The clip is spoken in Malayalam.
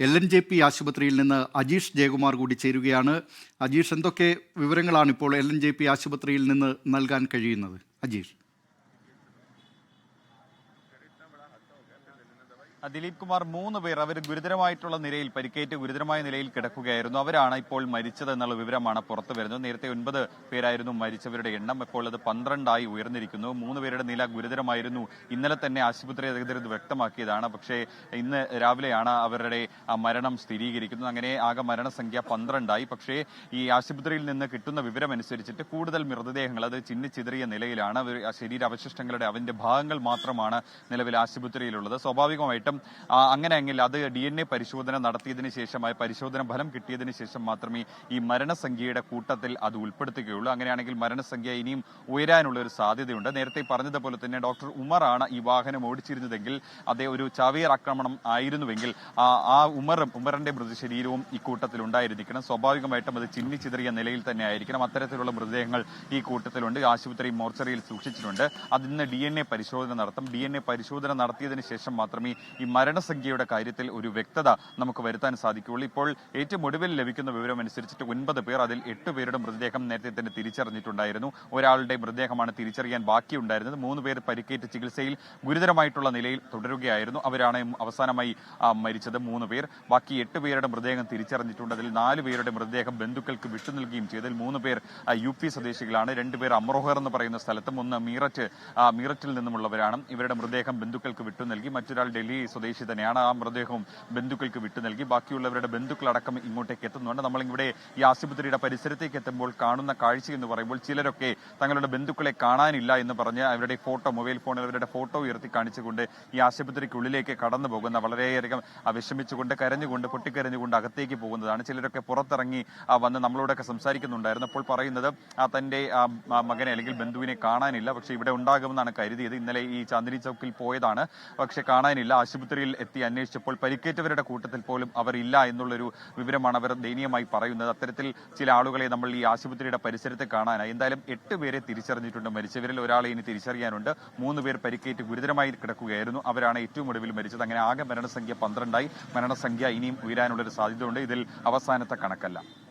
എൽ എൻ ജെ പി ആശുപത്രിയിൽ നിന്ന് അജീഷ് ജയകുമാർ കൂടി ചേരുകയാണ്. അജീഷ് എന്തൊക്കെ വിവരങ്ങളാണ് ഇപ്പോൾ എൽ എൻ ജെ പി ആശുപത്രിയിൽ നിന്ന് നൽകാൻ കഴിയുന്നത്? അജീഷ്. ദിലീപ് കുമാർ മൂന്ന് പേർ അവർ ഗുരുതരമായിട്ടുള്ള നിലയിൽ പരിക്കേറ്റ് ഗുരുതരമായ നിലയിൽ കിടക്കുകയായിരുന്നു. അവരാണ് ഇപ്പോൾ മരിച്ചത് എന്നുള്ള വിവരമാണ് പുറത്തു വരുന്നത്. നേരത്തെ ഒൻപത് പേരായിരുന്നു മരിച്ചവരുടെ എണ്ണം. ഇപ്പോൾ അത് പന്ത്രണ്ടായി ഉയർന്നിരിക്കുന്നു. മൂന്ന് പേരുടെ നില ഗുരുതരമായിരുന്നു. ഇന്നലെ തന്നെ ആശുപത്രി അധികൃതർ ഇത് വ്യക്തമാക്കിയതാണ്. പക്ഷേ ഇന്ന് രാവിലെയാണ് അവരുടെ മരണം സ്ഥിരീകരിക്കുന്നത്. അങ്ങനെ ആകെ മരണസംഖ്യ പന്ത്രണ്ടായി. പക്ഷേ ഈ ആശുപത്രിയിൽ നിന്ന് കിട്ടുന്ന വിവരമനുസരിച്ചിട്ട് കൂടുതൽ മൃതദേഹങ്ങൾ അത് ചിന്നിച്ചിതറിയ നിലയിലാണ്. ശരീരാവശിഷ്ടങ്ങളുടെ അവന്റെ ഭാഗങ്ങൾ മാത്രമാണ് നിലവിൽ ആശുപത്രിയിലുള്ളത്. സ്വാഭാവികമായിട്ടും ആ, അങ്ങനെയെങ്കിൽ അത് ഡി എൻ എ പരിശോധന നടത്തിയതിന് ശേഷമായി പരിശോധന ഫലം കിട്ടിയതിന് ശേഷം മാത്രമേ ഈ മരണസംഖ്യയുടെ കൂട്ടത്തിൽ അത് ഉൾപ്പെടുത്തുകയുള്ളൂ. അങ്ങനെയാണെങ്കിൽ മരണസംഖ്യ ഇനിയും ഉയരാനുള്ള ഒരു സാധ്യതയുണ്ട്. നേരത്തെ പറഞ്ഞതുപോലെ തന്നെ ഡോക്ടർ ഉമറാണ് ഈ വാഹനം ഓടിച്ചിരുന്നതെങ്കിൽ അതേ ഒരു ചാവേർ ആക്രമണം ആയിരുന്നുവെങ്കിൽ ആ ഉമറും ഉമറിന്റെ മൃതശരീരവും ഈ കൂട്ടത്തിൽ ഉണ്ടായിരിക്കണം. സ്വാഭാവികമായിട്ടും അത് ചിന്നിച്ചിതറിയ നിലയിൽ തന്നെ ആയിരിക്കണം. അത്തരത്തിലുള്ള മൃതദേഹങ്ങൾ ഈ കൂട്ടത്തിലുണ്ട്. ആശുപത്രി മോർച്ചറിയിൽ സൂക്ഷിച്ചിട്ടുണ്ട്. അതിന്ന് ഡി എൻ എ പരിശോധന നടത്തും. ഡി എൻ എ പരിശോധന നടത്തിയതിനു ശേഷം മാത്രമേ ഈ മരണസംഖ്യയുടെ കാര്യത്തിൽ ഒരു വ്യക്തത നമുക്ക് വരുത്താൻ സാധിക്കുകയുള്ളൂ. ഇപ്പോൾ ഏറ്റവും ഒടുവിൽ ലഭിക്കുന്ന വിവരം അനുസരിച്ചിട്ട് ഒൻപത് പേർ അതിൽ എട്ട് പേരുടെ മൃതദേഹം നേരത്തെ തന്നെ തിരിച്ചറിഞ്ഞിട്ടുണ്ടായിരുന്നു. ഒരാളുടെ മൃതദേഹമാണ് തിരിച്ചറിയാൻ ബാക്കിയുണ്ടായിരുന്നത്. മൂന്ന് പേർ പരിക്കേറ്റ് ചികിത്സയിൽ ഗുരുതരമായിട്ടുള്ള നിലയിൽ തുടരുകയായിരുന്നു. അവരാണ് അവസാനമായി മരിച്ചത്. മൂന്ന് പേർ. ബാക്കി എട്ട് പേരുടെ മൃതദേഹം തിരിച്ചറിഞ്ഞിട്ടുണ്ട്. അതിൽ നാല് പേരുടെ മൃതദേഹം ബന്ധുക്കൾക്ക് വിട്ടു നൽകുകയും ചെയ്തതിൽ മൂന്ന് പേർ യു പി സ്വദേശികളാണ്. രണ്ടുപേർ അമ്രോഹർ എന്ന് പറയുന്ന സ്ഥലത്തും ഒന്ന് മീററ്റ് മീററ്റിൽ നിന്നുമുള്ളവരാണ്. ഇവരുടെ മൃതദേഹം ബന്ധുക്കൾക്ക് വിട്ടു നൽകി. മറ്റൊരാൾ ഡൽഹി സ്വദേശി തന്നെയാണ്. ആ മൃതദേഹവും ബന്ധുക്കൾക്ക് വിട്ടു നൽകി. ബാക്കിയുള്ളവരുടെ ബന്ധുക്കളടക്കം ഇങ്ങോട്ടേക്ക് എത്തുന്നുണ്ട്. നമ്മളിവിടെ ഈ ആശുപത്രിയുടെ പരിസരത്തേക്ക് എത്തുമ്പോൾ കാണുന്ന കാഴ്ച എന്ന് പറയുമ്പോൾ ചിലരൊക്കെ തങ്ങളുടെ ബന്ധുക്കളെ കാണാനില്ല എന്ന് പറഞ്ഞ് അവരുടെ ഫോട്ടോ മൊബൈൽ ഫോണിൽ അവരുടെ ഫോട്ടോ ഉയർത്തി കാണിച്ചുകൊണ്ട് ഈ ആശുപത്രിക്കുള്ളിലേക്ക് കടന്നു പോകുന്ന വളരെയധികം വിഷമിച്ചുകൊണ്ട് കരഞ്ഞുകൊണ്ട് പൊട്ടിക്കരഞ്ഞുകൊണ്ട് അകത്തേക്ക് പോകുന്നതാണ്. ചിലരൊക്കെ പുറത്തിറങ്ങി വന്ന് നമ്മളോടൊക്കെ സംസാരിക്കുന്നുണ്ടായിരുന്നു. അപ്പോൾ പറയുന്നത് ആ തന്റെ മകനെ അല്ലെങ്കിൽ ബന്ധുവിനെ കാണാനില്ല. പക്ഷേ ഇവിടെ ഉണ്ടാകുമെന്നാണ് കരുതിയത്. ഇന്നലെ ഈ ചാന്ദിനി ചൗക്കിൽ പോയതാണ്. പക്ഷെ കാണാനില്ല. ആശുപത്രിയിൽ എത്തി അന്വേഷിച്ചപ്പോൾ പരിക്കേറ്റവരുടെ കൂട്ടത്തിൽ പോലും അവർ ഇല്ല എന്നുള്ളൊരു വിവരമാണ് അവർ ദയനീയമായി പറയുന്നത്. അത്തരത്തിൽ ചില ആളുകളെ നമ്മൾ ഈ ആശുപത്രിയുടെ പരിസരത്ത് കാണാനായി എന്തായാലും എട്ട് പേരെ തിരിച്ചറിഞ്ഞിട്ടുണ്ട്. മരിച്ചവരിൽ ഒരാളെ ഇനി തിരിച്ചറിയാനുണ്ട്. മൂന്ന് പേർ പരിക്കേറ്റ് ഗുരുതരമായി കിടക്കുകയായിരുന്നു. അവരാണ് ഏറ്റവും ഒടുവിൽ മരിച്ചത്. അങ്ങനെ ആകെ മരണസംഖ്യ പന്ത്രണ്ടായി. മരണസംഖ്യ ഇനിയും ഉയരാനുള്ളൊരു സാധ്യതയുണ്ട്. ഇതിൽ അവസാനത്തെ കണക്കല്ല.